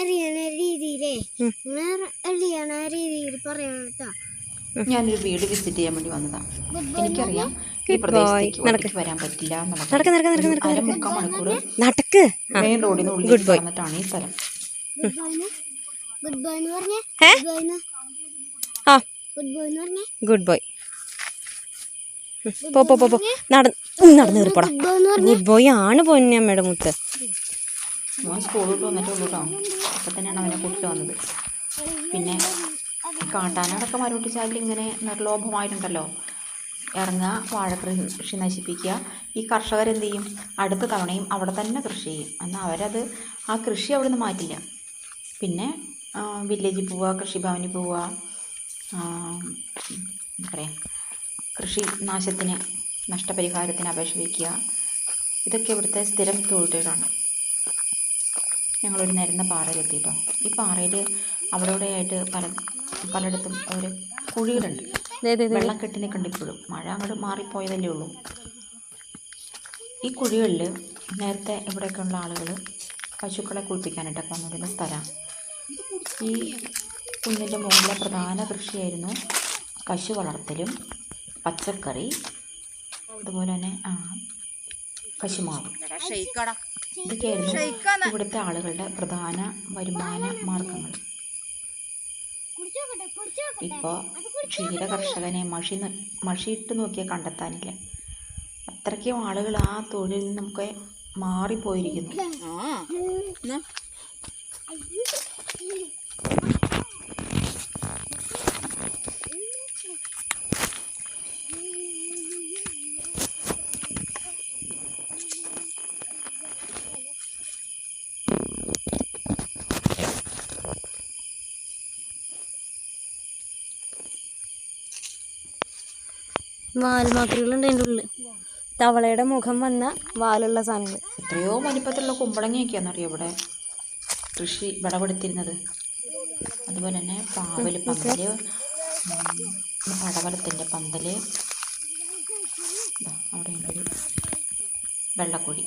അറിയണ രീതിയിലേ. വേറെ അറിയണ രീതിയിൽ പറയണം കേട്ടോ. ഞാനൊരു വീട് വിസിറ്റ് ചെയ്യാൻ വേണ്ടി വന്നതാണ് എനിക്കറിയാം. ഈ Good പ്രദേശത്തേക്ക് boy. വരാൻ പറ്റില്ല എന്നുള്ളത്. നടക്ക്, നടക്ക്, നടക്ക്, നടക്ക്, അരമുക്കാൽ മണിക്കൂർ നടക്ക്. മെയിൻ റോഡിൽ നിന്ന് ഉള്ളിൽ വന്നിട്ടാണ് ഈ സ്ഥലം. ഗുഡ് ബൈ ഗുഡ് ബൈ എന്ന് പറഞ്ഞേ? ഗുഡ് ബൈ എന്ന് ആ. ഗുഡ് ബൈ എന്ന് പറഞ്ഞേ? ഗുഡ് ബോയ് പോ പോ പോ പോ. നട നടന്ന് കയറിപ്പോടാ ഗുഡ് ബോയ് ആണ് പൊന്നമ്മയുടെ മുത്ത്. മോൻ സ്കൂളിൽ വന്നിട്ടുള്ളൂ കേട്ടോ അപ്പം തന്നെയാണ് അവനെ കൂട്ടിട്ട് വന്നത്. പിന്നെ കാട്ടാനടക്കം മരോട്ടിച്ചാലിൽ ഇങ്ങനെ നിർലോഭമായിട്ടുണ്ടല്ലോ. ഇറങ്ങുക വാഴ കൃഷി നശിപ്പിക്കുക. ഈ കർഷകരെന്ത് ചെയ്യും അടുത്ത തവണയും അവിടെ തന്നെ കൃഷി ചെയ്യും. എന്നാൽ അവരത് ആ കൃഷി അവിടെ നിന്ന് മാറ്റില്ല. പിന്നെ വില്ലേജിൽ പോവുക കൃഷിഭവനിൽ പോവുക എന്താ കൃഷി നാശത്തിന് നഷ്ടപരിഹാരത്തിന് അപേക്ഷ വയ്ക്കുക. ഇതൊക്കെ ഇവിടുത്തെ സ്ഥിരം തൊഴിലുകളാണ്. ഞങ്ങളൊരു നിരന്ന പാറയിലെത്തിയിട്ടോ ഈ പാറയിൽ അവിടെ ഇവിടെ ആയിട്ട് പല പലയിടത്തും ഒരു കുഴികളുണ്ട്. ദേ, ദേ, ദേ. വെള്ളം കെട്ടി നിൽക്കുന്നുണ്ട് ഇപ്പോഴും. മഴ അങ്ങോട്ട് മാറിപ്പോയതല്ലേ ഉള്ളൂ. ഈ കുഴികളിൽ നേരത്തെ ഇവിടെയൊക്കെയുള്ള ആളുകൾ പശുക്കളെ കുളിപ്പിക്കാനായിട്ടൊക്കെ വന്നിരുന്ന സ്ഥലമാണ് ഈ കുന്നിന്റെ മുകളിലെ പ്രധാന കൃഷിയായിരുന്നു പശു വളർത്തലും പച്ചക്കറി അതുപോലെ തന്നെ ആ കശുമാവ് ഇതൊക്കെയായിരുന്നു ഇവിടുത്തെ ആളുകളുടെ പ്രധാന വരുമാന മാർഗങ്ങൾ. ഇപ്പോൾ ക്ഷീര കർഷകനെ മഷി മഷിയിട്ട് നോക്കിയാൽ കണ്ടെത്താനില്ല. അത്രയ്ക്കും ആളുകൾ ആ തൊഴിലിൽ നിന്നൊക്കെ മാറിപ്പോയിരിക്കുന്നു. വാൽമാക്രികളുണ്ട് അതിന്റെ ഉള്ളിൽ തവളയുടെ മുഖം വന്ന വാലുള്ള സാധനങ്ങൾ. എത്രയോ വലിപ്പത്തിലുള്ള കുമ്പളങ്ങയൊക്കെയാണെന്നറിയോ ഇവിടെ? കൃഷി വിളവെടുത്തിരുന്നത് അതുപോലെ തന്നെ പാവൽ പന്തൽ പടവലത്തിന്റെ പന്തൽ. ദാ അവിടെ ഉണ്ടൊരു വെള്ളക്കുഴി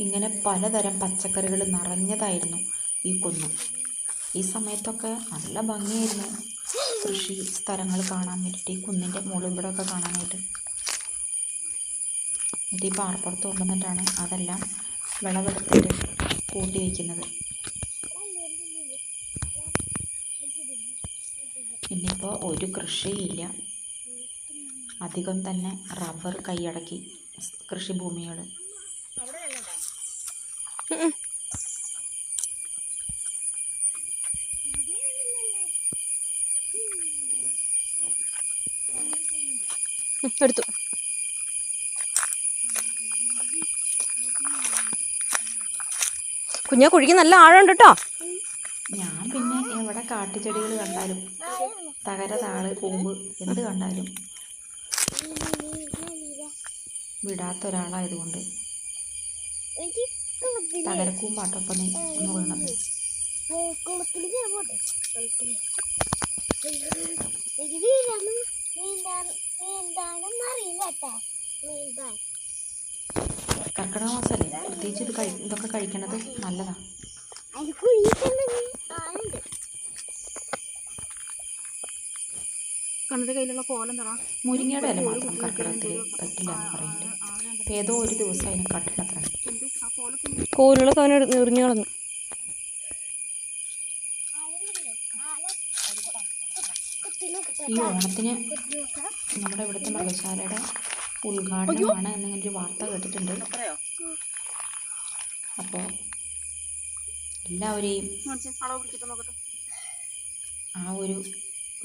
ഇങ്ങനെ പലതരം പച്ചക്കറികൾ നിറഞ്ഞതായിരുന്നു ഈ കുന്ന്. ഈ സമയത്തൊക്കെ നല്ല ഭംഗിയായിരുന്നു. കൃഷി സ്ഥലങ്ങൾ കാണാൻ വേണ്ടിയിട്ട് ഈ കുന്നിന്റെ മുകളിൽ കൂടെ ഒക്കെ കാണാനായിട്ട്. ഇത് ഈ പാറപ്പുറത്ത് കൊണ്ടുവന്നിട്ടാണ് അതെല്ലാം വിളവെടുത്തിട്ട് കൂട്ടി വയ്ക്കുന്നത്. ഇന്നിപ്പോൾ ഒരു കൃഷിയില്ല അധികം തന്നെ റബ്ബർ കൈയടക്കി കൃഷിഭൂമികൾ എടുത്തു. കുഞ്ഞാ കുഴിക്ക് നല്ല ആഴമുണ്ട് കേട്ടോ ഞാൻ പിന്നെ എവിടെ കാട്ടുചെടികൾ കണ്ടാലും തകര താൾ കൂമ്പ് എന്ത് കണ്ടാലും വിടാത്ത ഒരാളായതുകൊണ്ട് തകരക്കൂമ്പാട്ടൊപ്പം ഒന്ന് വീണത്. നീന്താൻ നീന്താനൊന്നും അറിയില്ല കേട്ടോ നീന്താൻ കർക്കിടക മാസമല്ലേ പ്രത്യേകിച്ച് ഇത് കഴി ഇതൊക്കെ കഴിക്കണത് നല്ലതാണ് കണ്ണത് കയ്യിലുള്ള കോലം മുരിങ്ങയുടെ ഇല മാത്രം കർക്കിടകത്തിൽ പറ്റില്ല എന്ന് പറയുന്നുണ്ട് അപ്പം ഏതോ ഒരു ദിവസം അതിന് കട്ടിടത്ര കോലുകളൊക്കെ അവനെ എറിഞ്ഞു കളഞ്ഞു ഈ ഓണത്തിന് നമ്മുടെ ഇവിടുത്തെ മൃഗശാലയുടെ ഉദ്ഘാടനമാണ് എന്നിങ്ങനെ ഒരു വാർത്ത കേട്ടിട്ടുണ്ട്. അപ്പോൾ എല്ലാവരെയും ആ ഒരു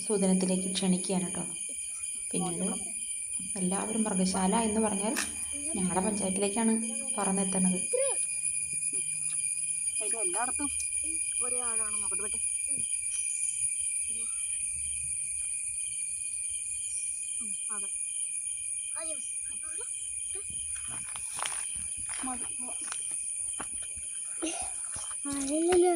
സൂചനത്തിലേക്ക് ക്ഷണിക്കുകയാണ് കേട്ടോ. പിന്നീട് എല്ലാവരും മൃഗശാല എന്ന് പറഞ്ഞാൽ ഞങ്ങളുടെ പഞ്ചായത്തിലേക്കാണ് പറഞ്ഞെത്തുന്നത് എല്ലായിടത്തും ഒരേ ആഴാണ് നോക്കട്ടെ. അതെ. ആരില്ലല്ലോ